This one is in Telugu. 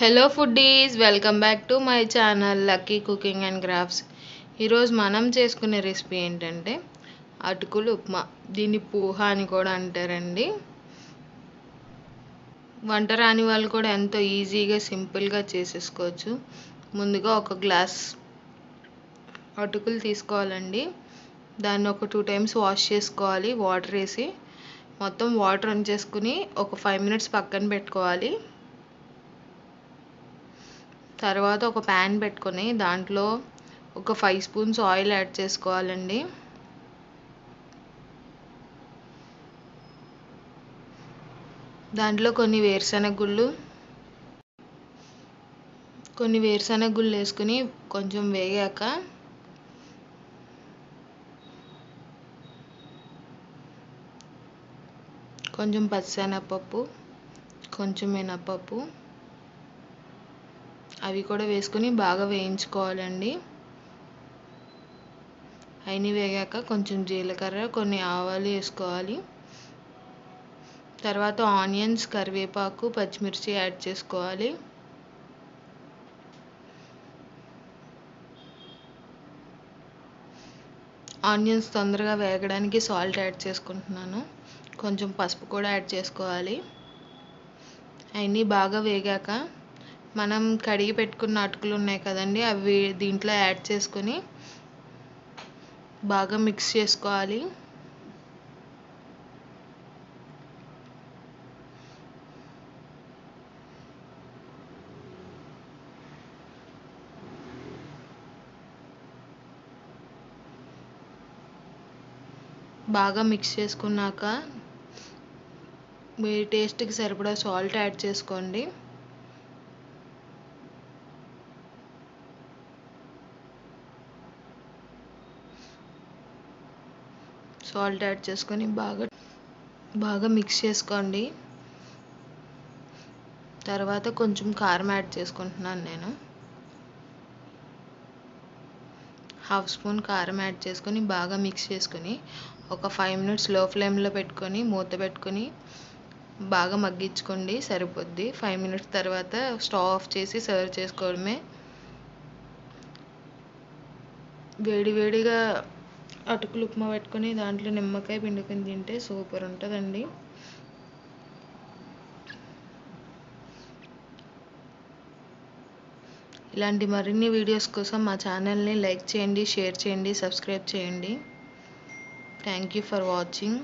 Hello foodies welcome back to my channel lucky cooking and crafts ఈరోజు మనం చేసుకునే రెసిపీ ఏంటంటే అటుకులు ఉప్మా. దీన్ని పూహ అని కూడా అంటారండి. వంట రాని వాళ్ళు కూడా ఎంతో ఈజీగా సింపుల్గా చేసేసుకోవచ్చు. ముందుగా ఒక గ్లాస్ అటుకులు తీసుకోవాలండి. దాన్ని ఒక టూ టైమ్స్ వాష్ చేసుకోవాలి. వాటర్ వేసి మొత్తం వాటర్ ఉంచేసుకుని ఒక ఫైవ్ మినిట్స్ పక్కన పెట్టుకోవాలి. తర్వాత ఒక ప్యాన్ పెట్టుకొని దాంట్లో ఒక ఫైవ్ స్పూన్స్ ఆయిల్ యాడ్ చేసుకోవాలండి. దాంట్లో కొన్ని వేరుశనగ గుళ్ళు కొన్ని వేరుశనగ గుళ్ళు వేసుకుని కొంచెం వేగాక కొంచెం పచ్చిశనగపప్పు కొంచెం మినపప్పు అవి కూడా వేసుకుని బాగా వేయించుకోవాలండి. అయిని వేగాక కొంచెం జీలకర్ర కొన్ని ఆవాలు వేసుకోవాలి. తర్వాత ఆనియన్స్ కరివేపాకు పచ్చిమిర్చి యాడ్ చేసుకోవాలి. ఆనియన్స్ తొందరగా వేగడానికి సాల్ట్ యాడ్ చేసుకుంటున్నాను. కొంచెం పసుపు కూడా యాడ్ చేసుకోవాలి. అవన్నీ బాగా వేగాక మనం కడిగి పెట్టుకున్న అటుకులు ఉన్నాయి కదండి అవి దీంట్లో యాడ్ చేసుకొని బాగా మిక్స్ చేసుకోవాలి. బాగా మిక్స్ చేసుకున్నాక మీ టేస్ట్కి సరిపడా సాల్ట్ యాడ్ చేసుకోండి. సాల్ట్ యాడ్ చేసుకొని బాగా బాగా మిక్స్ చేసుకోండి. తర్వాత కొంచెం కారం యాడ్ చేసుకుంటున్నాను నేను. హాఫ్ స్పూన్ కారం యాడ్ చేసుకొని బాగా మిక్స్ చేసుకొని ఒక ఫైవ్ మినిట్స్లో ఫ్లేమ్లో పెట్టుకొని మూత పెట్టుకొని బాగా మగ్గించుకోండి సరిపోద్ది. ఫైవ్ మినిట్స్ తర్వాత స్టవ్ ఆఫ్ చేసి సర్వ్ చేసుకోవడమే. వేడి వేడిగా అటుకులు ఉప్మా పెట్టుకొని దాంట్లో నిమ్మకాయ పిండుకొని తింటే సూపర్ ఉంటుందండి. ఇలాంటి మరిన్ని వీడియోస్ కోసం మా ఛానల్ని లైక్ చేయండి షేర్ చేయండి సబ్స్క్రైబ్ చేయండి. Thank you for watching